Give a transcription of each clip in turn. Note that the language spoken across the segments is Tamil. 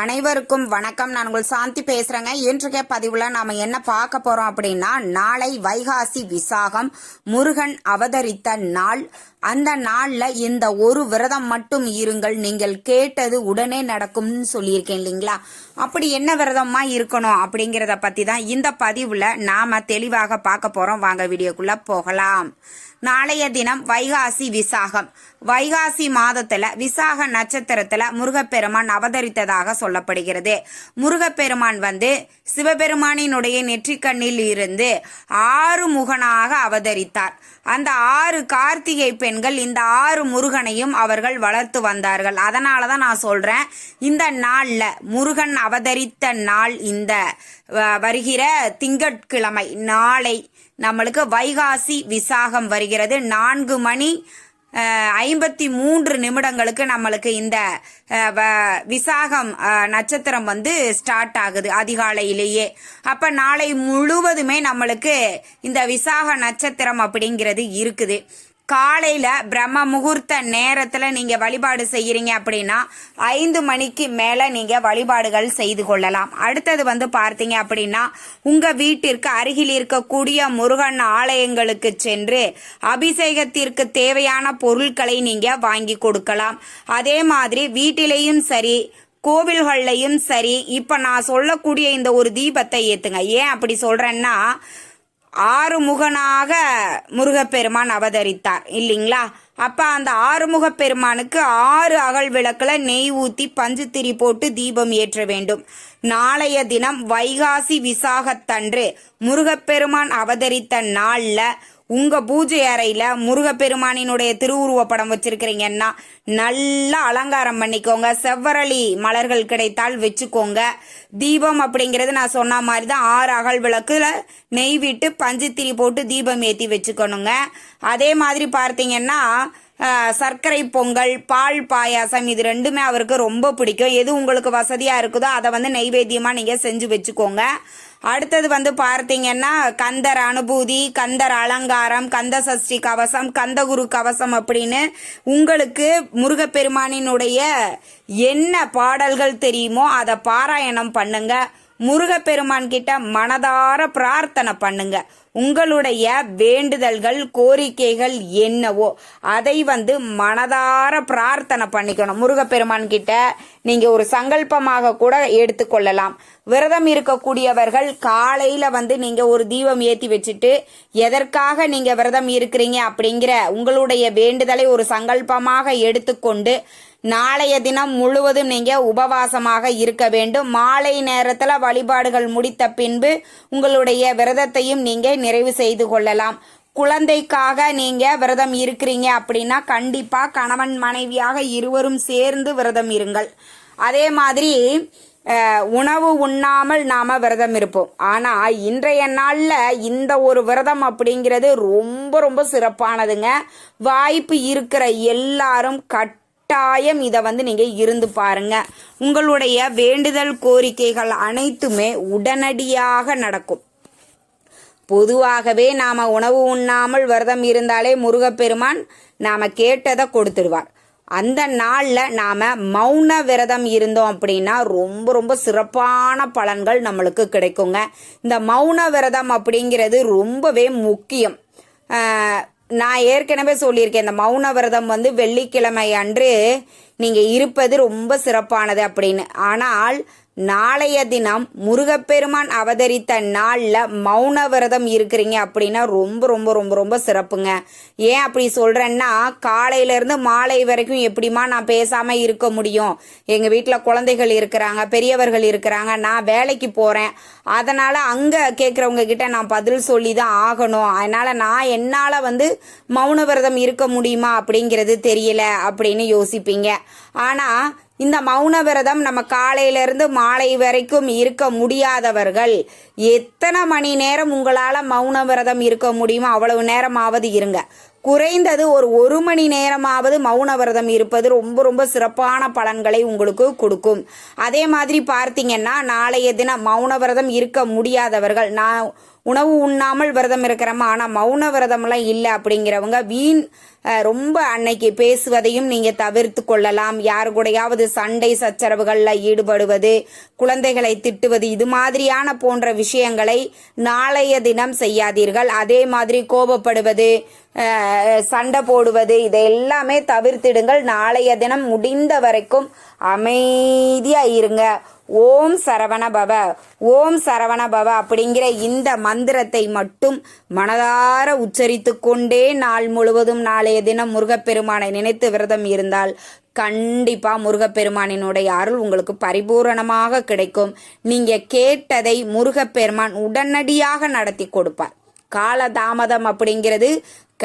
அனைவருக்கும் வணக்கம். நான் உங்கள் சாந்தி பேசுறேங்க. இன்றைக்கே பதிவுல நாம என்ன பார்க்க போறோம் அப்படின்னா நாளை வைகாசி விசாகம் முருகன் அவதரித்த நாள். அந்த நாள்ல இந்த ஒரு விரதம் மட்டும் இருங்கள். நீங்கள் கேட்டது உடனே நடக்கும்னு சொல்லியிருக்கேன் இல்லைங்களா? அப்படி என்ன விரதமா இருக்கணும் அப்படிங்கறத பத்தி தான் இந்த பதிவுல நாம தெளிவாக பார்க்க போறோம். வாங்க வீடியோக்குள்ள போகலாம். நாளைய தினம் வைகாசி விசாகம். வைகாசி மாதத்துல விசாக நட்சத்திரத்துல முருகப்பெருமான் அவதரித்ததாக சொல்லப்படுகிறது. முருகப்பெருமான் வந்து சிவபெருமானினுடைய நெற்றிக்கண்ணில் இருந்து ஆறு முகனாக அவதரித்தார். அந்த ஆறு கார்த்திகை பெண்கள் இந்த ஆறு முருகனையும் அவர்கள் வளர்த்து வந்தார்கள். அதனால தான் நான் சொல்றேன் இந்த நாள்ல முருகன் அவதரித்த நாள் இந்த வ- வருகிற திங்கட்கிழமை நாளை நம்மளுக்கு வைகாசி விசாகம் வருகிறது. நான்கு மணி ஐம்பத்தி மூன்று நிமிடங்களுக்கு நம்மளுக்கு இந்த வ- விசாகம் நட்சத்திரம் வந்து ஸ்டார்ட் ஆகுது அதிகாலையிலேயே. அப்ப நாளை முழுவதுமே நம்மளுக்கு இந்த விசாக நட்சத்திரம் அப்படிங்கிறது இருக்குது. காலையில பிரம்ம முகூர்த்த நேரத்துல நீங்க வழிபாடு செய்யறீங்க அப்படின்னா ஐந்து மணிக்கு மேல நீங்க வழிபாடுகள் செய்து கொள்ளலாம். அடுத்தது வந்து பார்த்தீங்க அப்படின்னா உங்க வீட்டிற்கு அருகில் இருக்கக்கூடிய முருகன் ஆலயங்களுக்கு சென்று அபிஷேகத்திற்கு தேவையான பொருட்களை நீங்க வாங்கி கொடுக்கலாம். அதே மாதிரி வீட்டிலேயும் சரி கோவில்கள்லையும் சரி இப்ப நான் சொல்லக்கூடிய இந்த ஒரு தீபத்தை ஏத்துங்க. ஏன் அப்படி சொல்றேன்னா ஆறுமுகனாக முருகப்பெருமான் அவதரித்தார் இல்லைங்களா? அப்போ அந்த ஆறுமுக பெருமானுக்கு ஆறு அகல் விளக்கில் நெய் ஊற்றி பஞ்சு திரி போட்டு தீபம் ஏற்ற வேண்டும். நாளைய தினம் வைகாசி விசாகத்தன்று முருகப்பெருமான் அவதரித்த நாளில் உங்க பூஜை அறையில முருகப்பெருமானினுடைய திருவுருவ படம் வச்சிருக்கிறீங்கன்னா நல்லா அலங்காரம் பண்ணிக்கோங்க. செவ்வரளி மலர்கள் கிடைத்தால் வச்சுக்கோங்க. தீபம் அப்படிங்கிறது நான் சொன்ன மாதிரி தான் ஆறு அகல் விளக்குல நெய் விட்டு பஞ்சுத்திரி போட்டு தீபம் ஏற்றி வச்சுக்கணுங்க. அதே மாதிரி பார்த்தீங்கன்னா சர்க்கரை பொங்கல் பால் பாயாசம் இது ரெண்டுமே அவருக்கு ரொம்ப பிடிக்கும். எது உங்களுக்கு வசதியாக இருக்குதோ அதை வந்து நெய்வேத்தியமாக நீங்கள் செஞ்சு வச்சுக்கோங்க. அடுத்தது வந்து பார்த்தீங்கன்னா கந்தர் அனுபூதி கந்தர் அலங்காரம் கந்த சஷ்டி கவசம் கந்தகுரு கவசம் அப்படின்னு உங்களுக்கு முருகப்பெருமானினுடைய என்ன பாடல்கள் தெரியுமோ அதை பாராயணம் பண்ணுங்க. முருகப்பெருமான் கிட்ட மனதார பிரார்த்தனை பண்ணுங்க. உங்களுடைய வேண்டுதல்கள் கோரிக்கைகள் என்னவோ அதை வந்து மனதார பிரார்த்தனை பண்ணிக்கணும். முருகப்பெருமான் கிட்ட நீங்க ஒரு சங்கல்பமாக கூட எடுத்துக்கொள்ளலாம் விரதம் இருக்கக்கூடியவர்கள் காலையில வந்து நீங்க ஒரு தீபம் ஏத்தி வச்சுட்டு எதற்காக நீங்க விரதம் இருக்கிறீங்க? அப்படிங்கிற உங்களுடைய வேண்டுதலை ஒரு சங்கல்பமாக எடுத்துக்கொண்டு நாளைய தினம் முழுவதும் நீங்க உபவாசமாக இருக்க வேண்டும். மாலை நேரத்துல வழிபாடுகள் முடித்த பின்பு உங்களுடைய விரதத்தையும் நீங்க நிறைவு செய்து கொள்ளலாம். குழந்தைக்காக நீங்க விரதம் இருக்கிறீங்க அப்படின்னா கண்டிப்பா கணவன் மனைவியாக இருவரும் சேர்ந்து விரதம் இருங்கள். அதே மாதிரி உணவு உண்ணாமல் நாம விரதம் இருப்போம். ஆனா இன்றைய நாள்ல இந்த ஒரு விரதம் அப்படிங்கிறது ரொம்ப ரொம்ப சிறப்பானதுங்க. வாய்ப்பு இருக்கிற எல்லாரும் கட்டாயம் இதை வந்து நீங்கள் இருந்து பாருங்க. உங்களுடைய வேண்டுதல் கோரிக்கைகள் அனைத்துமே உடனடியாக நடக்கும். பொதுவாகவே நாம் உணவு உண்ணாமல் விரதம் இருந்தாலே முருகப்பெருமான் நாம் கேட்டதை கொடுத்துடுவார். அந்த நாளில் நாம் மௌன விரதம் இருந்தோம் அப்படின்னா ரொம்ப ரொம்ப சிறப்பான பலன்கள் நம்மளுக்கு கிடைக்குங்க. இந்த மௌன விரதம் அப்படிங்கிறது ரொம்பவே முக்கியம். நான் ஏற்கனவே சொல்லியிருக்கேன் இந்த மௌன விரதம் வந்து வெள்ளிக்கிழமை அன்று நீங்க இருப்பது ரொம்ப சிறப்பானது அப்படின்னு. ஆனால் நாளைய தினம் முருகப்பெருமான் அவதரித்த நாளில் மௌன விரதம் இருக்கிறீங்க அப்படின்னா ரொம்ப ரொம்ப ரொம்ப ரொம்ப சிறப்புங்க. ஏன் அப்படி சொல்கிறேன்னா காலையிலேருந்து மாலை வரைக்கும் எப்படிமா நான் பேசாமல் இருக்க முடியும்? எங்கள் வீட்டில் குழந்தைகள் இருக்கிறாங்க பெரியவர்கள் இருக்கிறாங்க நான் வேலைக்கு போகிறேன் அதனால் அங்கே கேட்குறவங்க கிட்ட நான் பதில் சொல்லி தான் ஆகணும். அதனால் நான் என்னால் வந்து மௌன விரதம் இருக்க முடியுமா அப்படிங்கிறது தெரியல அப்படின்னு யோசிப்பீங்க. ஆனால் இந்த மௌன விரதம் நம்ம காலையிலேருந்து மாலை வரைக்கும் இருக்க முடியாதவர்கள். எத்தனை மணி நேரம் உங்களால் மௌன விரதம் இருக்க முடியுமோ அவ்வளவு நேரமாவது இருங்க. குறைந்தது ஒரு ஒரு மணி நேரமாவது மௌன விரதம் இருப்பது ரொம்ப ரொம்ப சிறப்பான பலன்களை உங்களுக்கு கொடுக்கும். அதே மாதிரி பார்த்தீங்கன்னா நாளைய தினம் மௌன விரதம் இருக்க முடியாதவர்கள் நான் உணவு உண்ணாமல் விரதம் இருக்கிறோமா? ஆனால் மௌன விரதம்லாம் இல்லை அப்படிங்கிறவங்க வீண் ரொம்ப அன்னைக்கு பேசுவதையும் நீங்க தவிர்த்து கொள்ளலாம். யாரு கூடயாவது சண்டை சச்சரவுகளில் ஈடுபடுவது குழந்தைகளை திட்டுவது இது மாதிரியான போன்ற விஷயங்களை நாளைய தினம் செய்யாதீர்கள். அதே மாதிரி கோபப்படுவது சண்டை போடுவது இதை எல்லாமே தவிர்த்திடுங்கள். நாளைய தினம் முடிந்த வரைக்கும் அமைதியா இருங்க. ஓம் சரவண பவ ஓம் சரவண பவ அப்படிங்கிற இந்த மந்திரத்தை மட்டும் மனதார உச்சரித்து கொண்டே நாள் முழுவதும் நாளைய தினம் முருகப்பெருமானை நினைத்து விரதம் இருந்தால் கண்டிப்பாக முருகப்பெருமானினுடைய அருள் உங்களுக்கு பரிபூரணமாக கிடைக்கும். நீங்கள் கேட்டதை முருகப்பெருமான் உடனடியாக நடத்தி கொடுப்பார். காலதாமதம் அப்படிங்கிறது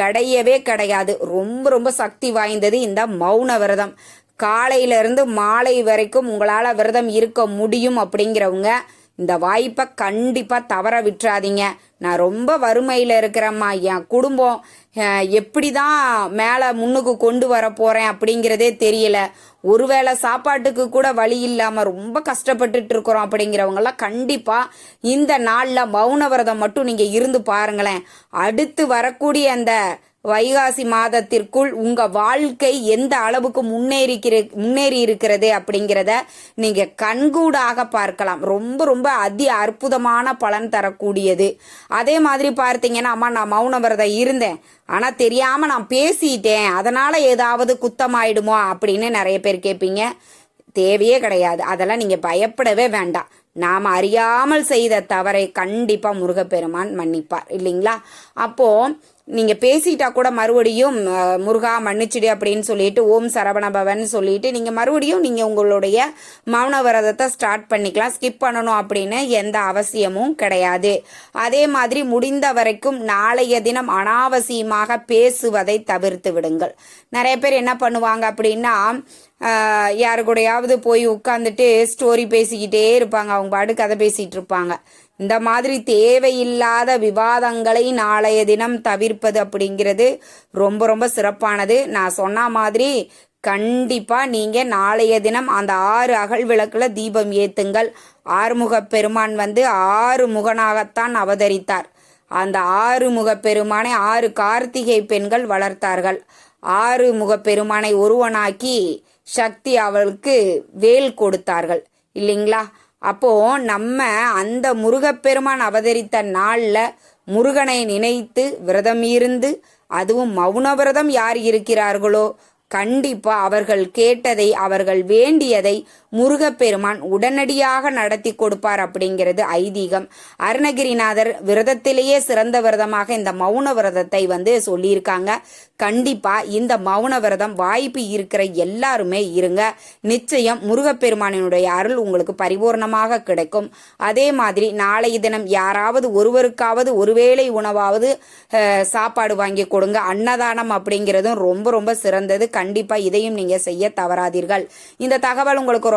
கிடையவே கிடையாது. ரொம்ப ரொம்ப சக்தி வாய்ந்தது இந்த மௌன விரதம். காலையிலிருந்து மாலை வரைக்கும் உங்களால் விரதம் இருக்க முடியும் அப்படிங்கிறவங்க இந்த வாய்ப்பை கண்டிப்பாக தவற விட்டுறாதீங்க. நான் ரொம்ப வறுமையில் இருக்கிறேம்மா. என் குடும்பம் எப்படி தான் மேலே முன்னுக்கு கொண்டு வர போகிறேன் அப்படிங்கிறதே தெரியல. ஒருவேளை சாப்பாட்டுக்கு கூட வழி இல்லாமல் ரொம்ப கஷ்டப்பட்டுட்டு இருக்கிறோம் அப்படிங்கிறவங்கெல்லாம் கண்டிப்பாக இந்த நாளில் மௌன விரதம் மட்டும் நீங்கள் இருந்து பாருங்களேன். அடுத்து வரக்கூடிய அந்த வைகாசி மாதத்திற்குள் உங்க வாழ்க்கை எந்த அளவுக்கு முன்னேறிக்கிற முன்னேறி இருக்கிறது அப்படிங்கிறத நீங்க கண்கூடாக பார்க்கலாம். ரொம்ப ரொம்ப அதி அற்புதமான பலன் தரக்கூடியது. அதே மாதிரி பார்த்தீங்கன்னா அம்மா நான் மௌன விரதம் இருந்தேன். ஆனா தெரியாம நான் பேசிட்டேன். அதனால ஏதாவது குத்தமாயிடுமோ அப்படின்னு நிறைய பேர் கேட்பீங்க. தேவையே கிடையாது. அதெல்லாம் நீங்க பயப்படவே வேண்டாம். நாம் அறியாமல் செய்த தவறை கண்டிப்பா முருகப்பெருமான் மன்னிப்பார். இல்லைங்களா? அப்போ நீங்க பேசிட்டா கூட மறுபடியும் முருகா மன்னிச்சிடு அப்படின்னு சொல்லிட்டு ஓம் சரவண பவன் சொல்லிட்டு நீங்க மறுபடியும் நீங்க உங்களுடைய மௌன விரதத்தை ஸ்டார்ட் பண்ணிக்கலாம். ஸ்கிப் பண்ணணும் அப்படின்னு எந்த அவசியமும் கிடையாது. அதே மாதிரி முடிந்த வரைக்கும் நாளைய தினம் அனாவசியமாக பேசுவதை தவிர்த்து விடுங்கள். நிறைய பேர் என்ன பண்ணுவாங்க அப்படின்னா யாரு கூடயாவது போய் உட்காந்துட்டு ஸ்டோரி பேசிக்கிட்டே இருப்பாங்க. அவங்க பாட்டு கதை பேசிட்டு இருப்பாங்க. இந்த மாதிரி தேவையில்லாத விவாதங்களை நாளைய தினம் தவிர்ப்பது அப்படிங்கிறது ரொம்ப ரொம்ப சிறப்பானது. நான் சொன்ன மாதிரி கண்டிப்பா நீங்க நாளைய தினம் அந்த ஆறு அகல் விளக்குல தீபம் ஏத்துங்கள். ஆறுமுக பெருமான் வந்து ஆறு முகனாகத்தான் அவதரித்தார். அந்த ஆறு முக பெருமானை ஆறு கார்த்திகை பெண்கள் வளர்த்தார்கள். ஆறு முக பெருமானை ஒருவனாக்கி சக்தி அவளுக்கு வேல் கொடுத்தார்கள். இல்லைங்களா? அப்போ நம்ம அந்த முருகப்பெருமான் அவதரித்த நாள்ல முருகனை நினைத்து விரதம் இருந்து அதுவும் மௌன விரதம் யார் இருக்கிறார்களோ கண்டிப்பா அவர்கள் கேட்டதை அவர்கள் வேண்டியதை முருகப்பெருமான் உடனடியாக நடத்தி கொடுப்பார் அப்படிங்கிறது ஐதீகம். அருணகிரிநாதர் விரதத்திலேயே சிறந்த விரதமாக இந்த மௌன விரதத்தை வந்து சொல்லியிருக்காங்க. கண்டிப்பா இந்த மௌன விரதம் வாய்ப்பு இருக்கிற எல்லாருமே இருங்க. நிச்சயம் முருகப்பெருமானினுடைய அருள் உங்களுக்கு பரிபூர்ணமாக கிடைக்கும். அதே மாதிரி நாளைய தினம் யாராவது ஒருவருக்காவது ஒருவேளை உணவாவது சாப்பாடு வாங்கி கொடுங்க. அன்னதானம் அப்படிங்கிறதும் ரொம்ப ரொம்ப சிறந்தது. கண்டிப்பா இதையும் நீங்க செய்ய தவறாதீர்கள். இந்த தகவல் உங்களுக்கு